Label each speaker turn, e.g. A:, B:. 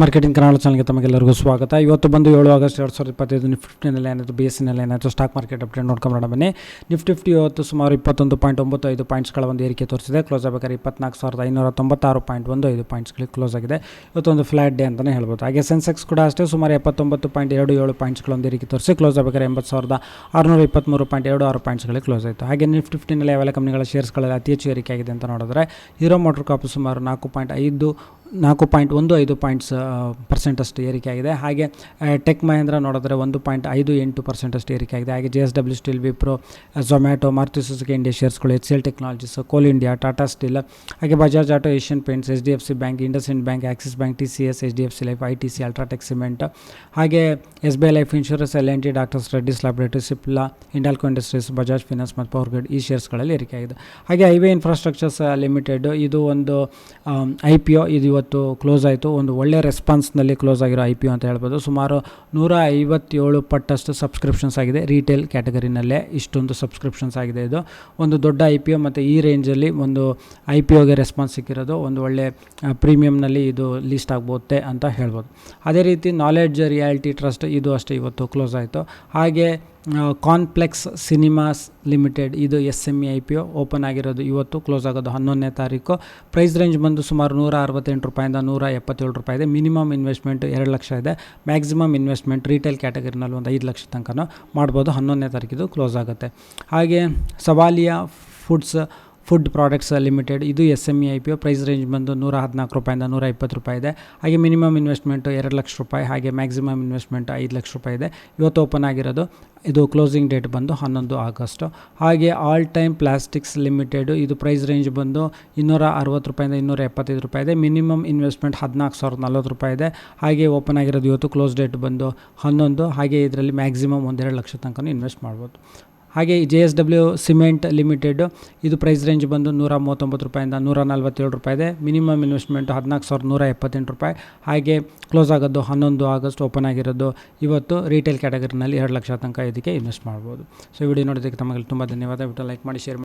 A: Marketing Kannada ಚಾನಲ್ಗೆ ತಮಗೆಲ್ಲರಿಗೂ ಸ್ವಾಗತ. ಇವತ್ತು ಬಂದು ಏಳು ಆಗಸ್ಟ್ ಎರಡು ಸಾವಿರದ ಇಪ್ಪತ್ತೈದು ನಿಫ್ಟಿನಲ್ಲಿ ಏನಾಯಿತು ಬಿ ಎಸ್ ಸಿನಲ್ಲಿ ಏನಾಯಿತು ಸ್ಟಾಕ್ ಮಾರ್ಕೆಟ್ ಅಪ್ಡೇಟ್ ನೋಡ್ಕೊಂಡು ಬನ್ನಿ. ನಿಫ್ಟಿ ಫಿಫ್ಟಿ ಇವತ್ತು ಸುಮಾರು ಇಪ್ಪತ್ತೊಂದು ಪಾಯಿಂಟ್ ಒಂಬತ್ತು ಐದು ಪಾಯಿಂಟ್ಸ್ಗಳ ಒಂದು ಏರಿಕೆ ತೋರಿಸಿದೆ. ಕ್ಲೋಸ್ ಆಗಬೇಕಾದ್ರೆ ಇಪ್ಪತ್ನಾಲ್ಕು ಸಾವಿರದ ಐನೂರ ತೊಂಬತ್ತಾರು ಪಾಯಿಂಟ್ ಒಂದು ಐದು ಪಾಯಿಂಟ್ಸ್ಗಳಿಗೆ ಕ್ಲೋಸ್ ಆಗಿದೆ. ಇವತ್ತು ಒಂದು ಫ್ಲಾಟ್ ಡೇ ಅಂತಲೇ ಹೇಳ್ಬೋದು. ಹಾಗೆ ಸೆನ್ಸೆಕ್ಸ್ ಕೂಡ ಅಷ್ಟೇ ಸುಮಾರು ಎಪ್ಪತ್ತೊಂಬತ್ತು ಪಾಯಿಂಟ್ ಎರಡು ಏಳು ಪಾಯಿಂಟ್ಸ್ಗಳ ಒಂದು ಏರಿಕೆ ತೋರಿಸಿ ಕ್ಲೋಸ್ ಆಗಬೇಕಾದ್ರೆ ಎಂಬತ್ತು ಸಾವಿರದ ಆರುನೂರ ಇಪ್ಪತ್ತ್ಮೂರು ಪಾಯಿಂಟ್ ಎರಡು ಆರು ಪಾಯಿಂಟ್ಸ್ಗಳಿಗೆ ಕ್ಲೋಸ್ ಆಯಿತು. ಹಾಗೆ ನಿಫ್ಟಿ ಫಿಫ್ಟಿನಲ್ಲಿ ಯಾವೆಲ್ಲ ಕಂಪ್ನಿಗಳ ಶೇರ್ಸ್ಗಳಲ್ಲಿ ಅತಿ ಹೆಚ್ಚು ಏರಿಕೆ ಆಗಿದೆ ಅಂತ ನೋಡಿದ್ರೆ ಹೀರೋ ಮೋಟರ್ ಕಾಪ್ ಸುಮಾರು ನಾಲ್ಕು ಪಾಯಿಂಟ್ ಐದು ನಾಲ್ಕು ಪಾಯಿಂಟ್ ಒಂದು ಐದು ಪಾಯಿಂಟ್ಸ್ ಪರ್ಸೆಂಟ್ ಅಷ್ಟು ಏರಿಕೆ ಆಗಿದೆ. ಹಾಗೆ ಟೆಕ್ ಮಹೇಂದ್ರ ನೋಡಿದ್ರೆ ಒಂದು ಪಾಯಿಂಟ್ ಐದು ಎಂಟು ಪರ್ಸೆಂಟಷ್ಟು ಏರಿಕೆ ಆಗಿದೆ. ಹಾಗೆ J S W Steel Wipro Zomato Maruti Suzuki India ಶೇರ್ಸ್ಗಳು H L Technologies Coal India Tata Steel ಹಾಗೆ Bajaj Auto Asian Paints H D F C Bank IndusInd Bank Axis Bank T C S H D F C Life I T C UltraTech Cement ಹಾಗೆ S B I Life Insurance L N T Doctor's Reddy's Laboratory Cipla Hindalco Industries Bajaj Finance ಮತ್ತು power grid ಈ ಶೇರ್ಸ್ಗಳಲ್ಲಿ ಏರಿಕೆ ಆಗಿದೆ. ಹಾಗೆ highway infrastructures limited ಇದು ಒಂದು I P ಒ ಇದು ಇವತ್ತು ಕ್ಲೋಸ್ ಆಯಿತು. ಒಂದು ಒಳ್ಳೆ ರೆಸ್ಪಾನ್ಸ್ನಲ್ಲಿ ಕ್ಲೋಸ್ ಆಗಿರೋ ಐ ಪಿ ಅಂತ ಹೇಳ್ಬೋದು. ಸುಮಾರು ನೂರ ಐವತ್ತೇಳು ಪಟ್ಟಷ್ಟು ಸಬ್ಸ್ಕ್ರಿಪ್ಷನ್ಸ್ ಆಗಿದೆ. ರೀಟೇಲ್ ಕ್ಯಾಟಗರಿನಲ್ಲೇ ಇಷ್ಟೊಂದು ಸಬ್ಸ್ಕ್ರಿಪ್ಷನ್ಸ್ ಆಗಿದೆ ಇದು. ಒಂದು ದೊಡ್ಡ ಐ ಪಿ ಒ ಮತ್ತು ಈ ರೇಂಜಲ್ಲಿ ಒಂದು ಐ ಪಿ ಒಗೆ ರೆಸ್ಪಾನ್ಸ್ ಸಿಕ್ಕಿರೋದು. ಒಂದು ಒಳ್ಳೆ ಪ್ರೀಮಿಯಮ್ನಲ್ಲಿ ಇದು ಲಿಸ್ಟ್ ಆಗ್ಬೋತ್ತೆ ಅಂತ ಹೇಳ್ಬೋದು. ಅದೇ ರೀತಿ ನಾಲೆಡ್ಜ್ ರಿಯಾಲಿಟಿ ಟ್ರಸ್ಟ್ ಇದು ಅಷ್ಟೇ ಇವತ್ತು ಕ್ಲೋಸ್ ಆಯಿತು. ಹಾಗೆ ಕಾನ್ಪ್ಲೆಕ್ಸ್ ಸಿನಿಮಾಸ್ ಲಿಮಿಟೆಡ್ ಇದು S M E I P O open ಆಗಿರೋದು ಇವತ್ತು ಕ್ಲೋಸ್ ಆಗೋದು ಹನ್ನೊಂದನೇ ತಾರೀಕು. ಪ್ರೈಸ್ ರೇಂಜ್ ಬಂದು ಸುಮಾರು ನೂರ ಅರವತ್ತೆಂಟು ರೂಪಾಯಿಂದ ನೂರ ಎಪ್ಪತ್ತೇಳು ರೂಪಾಯಿ ಇದೆ ಮಿನಿಮಮ್ ಇನ್ವೆಸ್ಟ್ಮೆಂಟ್ ಎರಡು ಲಕ್ಷ ಇದೆ. ಮ್ಯಾಕ್ಸಿಮಮ್ ಇನ್ವೆಸ್ಟ್ಮೆಂಟ್ ರಿಟೇಲ್ ಕ್ಯಾಟಗರಿನಲ್ಲಿ ಒಂದು ಐದು ಲಕ್ಷ ತನಕ ಮಾಡ್ಬೋದು. ಹನ್ನೊಂದನೇ ತಾರೀಕಿದು ಕ್ಲೋಸ್ ಆಗುತ್ತೆ. ಹಾಗೆ Savaliya Foods Food Products Limited, ಇದು S M E I P O, price range ಬಂದು ನೂರ ಹದಿನಾಲ್ಕು ರೂಪಾಯಿಂದ ನೂರ ಇಪ್ಪತ್ತು ರೂಪಾಯಿ ಇದೆ. ಹಾಗೆ ಮಿನಿಮಮ್ ಇನ್ವೆಸ್ಟ್ಮೆಂಟ್ ಎರಡು ಲಕ್ಷ ರೂಪಾಯಿ, ಹಾಗೆ ಮ್ಯಾಕ್ಸಿಮಮ್ ಇನ್ವೆಸ್ಟ್ಮೆಂಟ್ ಐದು ಲಕ್ಷ ರೂಪಾಯಿ ಇದೆ. ಇವತ್ತು ಓಪನ್ ಆಗಿರೋದು, ಇದು ಕ್ಲೋಸಿಂಗ್ ಡೇಟ್ ಬಂದು ಹನ್ನೊಂದು ಆಗಸ್ಟು. ಹಾಗೆ ಆಲ್ ಟೈಮ್ ಪ್ಲಾಸ್ಟಿಕ್ಸ್ ಲಿಮಿಟೆಡ್, ಇದು ಪ್ರೈಸ್ ರೇಂಜ್ ಬಂದು ಇನ್ನೂರ ಅರವತ್ತು ರೂಪಾಯಿಂದ ಇನ್ನೂರ ಎಪ್ಪತ್ತೈದು ರೂಪಾಯಿ ಇದೆ. ಮಿನಿಮಮ್ ಇನ್ವೆಸ್ಟ್ಮೆಂಟ್ ಹದಿನಾಲ್ಕು ಸಾವಿರದ ನಲ್ವತ್ತು ರೂಪಾಯಿ ಇದೆ. ಹಾಗೆ ಓಪನ್ ಆಗಿರೋದು ಇವತ್ತು, ಕ್ಲೋಸ್ ಡೇಟ್ ಬಂದು ಹನ್ನೊಂದು, ಹಾಗೆ ಇದರಲ್ಲಿ ಮ್ಯಾಕ್ಸಿಮಮ್ ಒಂದೆರಡು ಲಕ್ಷ ತನಕ ಇನ್ವೆಸ್ಟ್ ಮಾಡ್ಬೋದು. ಹಾಗೆ J S W Cement Limited ಇದು ಪ್ರೈಸ್ ರೇಂಜ್ ಬಂದು ನೂರ ಮೂವತ್ತೊಂಬತ್ತು ರೂಪಾಯಿಂದ ನೂರ ನಲ್ವತ್ತೇಳು ರೂಪಾಯಿ ಇದೆ. ಮಿನಿಮಮ್ ಇನ್ವೆಸ್ಟ್ಮೆಂಟ್ ಹದಿನಾಲ್ಕು ಸಾವಿರದ ನೂರ ಎಪ್ಪತ್ತೆಂಟು ರೂಪಾಯಿ. ಹಾಗೆ ಕ್ಲೋಸ್ ಆಗೋದು ಹನ್ನೊಂದು ಆಗಸ್ಟ್ ಓಪನ್ ಆಗಿರೋದು ಇವತ್ತು ರೀಟೇಲ್ ಕ್ಯಾಟಗರಿನಲ್ಲಿ ಎರಡು ಲಕ್ಷ ತನಕ ಇದಕ್ಕೆ ಇನ್ವೆಸ್ಟ್ ಮಾಡ್ಬೋದು. ಸೊ ವಿಡಿಯೋ ನೋಡೋದಕ್ಕೆ ತಮಗೆ ತುಂಬ ಧನ್ಯವಾದ. ಬಿಟ್ಟು ಲೈಕ್ ಮಾಡಿ ಶೇರ್